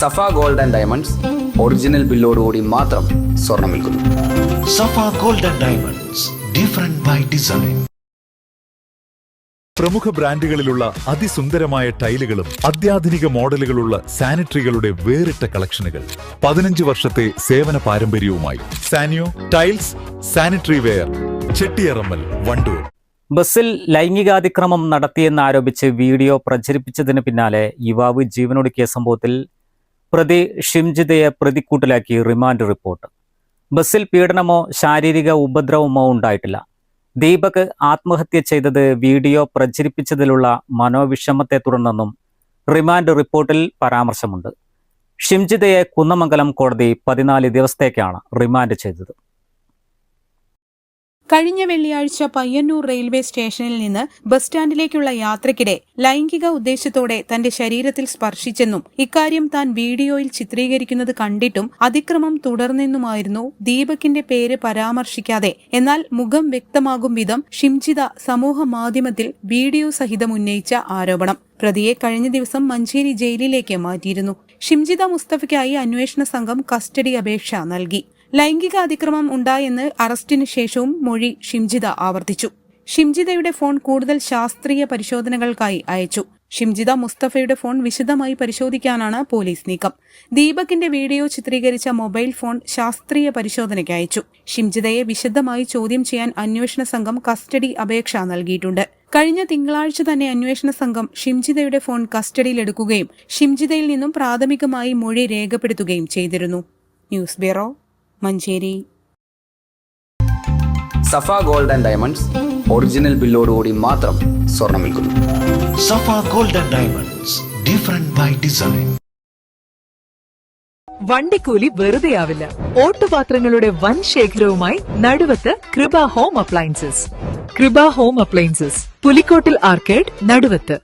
Safa gold and diamonds original ബില്ലോടുകൂടി മാത്രം സ്വർണം വിൽക്കുന്നു. Safa gold and diamonds different by design പ്രമുഖ ബ്രാൻഡുകളിലുള്ള അതിസുന്ദരമായ ടൈലുകളും അത്യാധുനിക മോഡലുകളുള്ള സാനിറ്ററികളുടെ വേറിട്ട കളക്ഷനുകൾ പതിനഞ്ച് വർഷത്തെ സേവന പാരമ്പര്യവുമായി. Saniyo tiles sanitary ware Chettiyarammal Wandoor. ബസ്സിൽ ലൈംഗികാതിക്രമം നടത്തിയെന്നാരോപിച്ച് വീഡിയോ പ്രചരിപ്പിച്ചതിന് പിന്നാലെ യുവാവ് ജീവനൊടുക്കിയ സംഭവത്തിൽ പ്രതി ഷിംജിതയെ പ്രതിക്കൂട്ടിലാക്കി റിമാൻഡ് റിപ്പോർട്ട്. ബസ്സിൽ പീഡനമോ ശാരീരിക ഉപദ്രവമോ ഉണ്ടായിട്ടില്ല. ദീപക് ആത്മഹത്യ ചെയ്തത് വീഡിയോ പ്രചരിപ്പിച്ചതിലുള്ള മനോവിഷമത്തെ തുടർന്നെന്നും റിമാൻഡ് റിപ്പോർട്ടിൽ പരാമർശമുണ്ട്. ഷിംജിതയെ കുന്നമംഗലം കോടതി പതിനാല് ദിവസത്തേക്കാണ് റിമാൻഡ് ചെയ്തത്. കഴിഞ്ഞ വെള്ളിയാഴ്ച പയ്യന്നൂർ റെയിൽവേ സ്റ്റേഷനിൽ നിന്ന് ബസ് സ്റ്റാൻഡിലേക്കുള്ള യാത്രയ്ക്കിടെ ലൈംഗിക ഉദ്ദേശത്തോടെ തന്റെ ശരീരത്തിൽ സ്പർശിച്ചെന്നും ഇക്കാര്യം താൻ വീഡിയോയിൽ ചിത്രീകരിക്കുന്നത് കണ്ടിട്ടും അതിക്രമം തുടർന്നെന്നുമായിരുന്നു ദീപകിന്റെ പേര് പരാമർശിക്കാതെ. എന്നാൽ മുഖം വ്യക്തമാകും വിധം ഷിംജിത സമൂഹ മാധ്യമത്തിൽ വീഡിയോ സഹിതം ഉന്നയിച്ച ആരോപണം. പ്രതിയെ കഴിഞ്ഞ ദിവസം മഞ്ചേരി ജയിലിലേക്ക് മാറ്റിയിരുന്നു. ഷിംജിത മുസ്തഫയ്ക്കായി അന്വേഷണ സംഘം കസ്റ്റഡി അപേക്ഷ നൽകി. ലൈംഗിക അതിക്രമം ഉണ്ടായെന്ന് അറസ്റ്റിന് ശേഷവും മൊഴി ഷിംജിത ആവർത്തിച്ചു. ഷിംജിതയുടെ ഫോൺ കൂടുതൽ ശാസ്ത്രീയ പരിശോധനകൾക്കായി അയച്ചു. ഷിംജിത മുസ്തഫയുടെ ഫോൺ വിശദമായി പരിശോധിക്കാനാണ് പോലീസ് നീക്കം. ദീപകിന്റെ വീഡിയോ ചിത്രീകരിച്ച മൊബൈൽ ഫോൺ ശാസ്ത്രീയ പരിശോധനയ്ക്ക് അയച്ചു. ഷിംജിതയെ വിശദമായി ചോദ്യം ചെയ്യാൻ അന്വേഷണ സംഘം കസ്റ്റഡി അപേക്ഷ നൽകിയിട്ടുണ്ട്. കഴിഞ്ഞ തിങ്കളാഴ്ച തന്നെ അന്വേഷണ സംഘം ഷിംജിതയുടെ ഫോൺ കസ്റ്റഡിയിലെടുക്കുകയും ഷിംജിതയിൽ നിന്നും പ്രാഥമികമായി മൊഴി രേഖപ്പെടുത്തുകയും ചെയ്തിരുന്നു. News bureau Manjeri. Safa gold and diamonds original ബില്ലോടുകൂടി മാത്രം സ്വർണം വിൽക്കുന്നു. Safa gold and diamonds different by design വണ്ടിക്കൂലി വെറുതെയാവില്ല. ഓട്ടുപാത്രങ്ങളുടെ വൻ ശേഖരവുമായി Naduvath Krupa home appliances. Krupa home appliances Pulikkottil arcade Naduvath.